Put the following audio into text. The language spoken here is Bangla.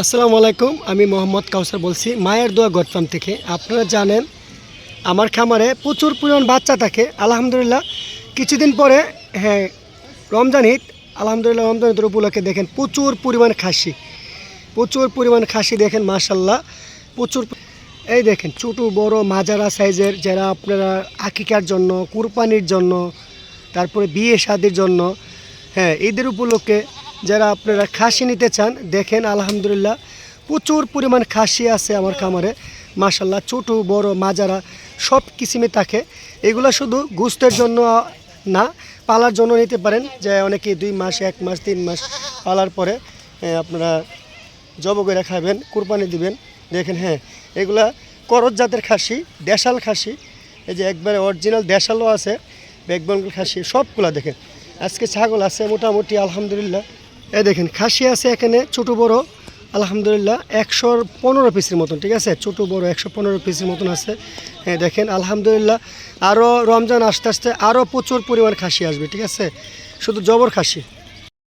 আসসালামু আলাইকুম, আমি মোহাম্মদ কাউসার বলছি, মায়ের দোয়া গটফার্ম থেকে। আপনারা জানেন, আমার খামারে প্রচুর পরিমাণ বাচ্চা থাকে, আলহামদুলিল্লাহ। কিছুদিন পরে হ্যাঁ রমজান ঈদ, আলহামদুলিল্লাহ, রমজান ঈদের উপলক্ষে দেখেন প্রচুর পরিমাণ খাসি। প্রচুর পরিমাণ খাসি দেখেন মাশাল্লাহ প্রচুর এই দেখেন, ছোটো, বড়, মাজারা সাইজের যারা আপনারা আকিকার জন্য, কুরবানির জন্য, তারপরে বিয়ে শাদির জন্য হ্যাঁ ঈদের উপলক্ষে যারা আপনারা খাসি নিতে চান, দেখেন আলহামদুলিল্লাহ প্রচুর পরিমাণ খাসি আছে আমার খামারে। মাশাল্লাহ ছোটো, বড়, মাজারা, সব কিসিমে থাকে। এগুলো শুধু গুস্তের জন্য না, পালার জন্য নিতে পারেন। যে অনেকে দুই মাস, এক মাস, তিন মাস পালার পরে আপনারা জব করে খাবেন, কুরবানি দিবেন। দেখেন হ্যাঁ এগুলা করজ জাতের খাসি, দেশাল খাসি। এই যে একবারে অরিজিনাল দেশালও আছে বেগবঙ্গল খাসি, সবগুলা দেখেন। আজকে ছাগল আছে মোটামুটি, আলহামদুলিল্লাহ। এই দেখেন, খাসি আছে এখানে, ছোট বড়, আলহামদুলিল্লাহ একশোর পনেরো পিসের মতন, ঠিক আছে? ছোট, বড়, একশো পনেরো পিসের মতন আছে। হ্যাঁ দেখেন, আলহামদুলিল্লাহ আরও রমজান আস্তে আস্তে আরও প্রচুর পরিমাণ খাসি আসবে, ঠিক আছে? শুধু জবর খাসি।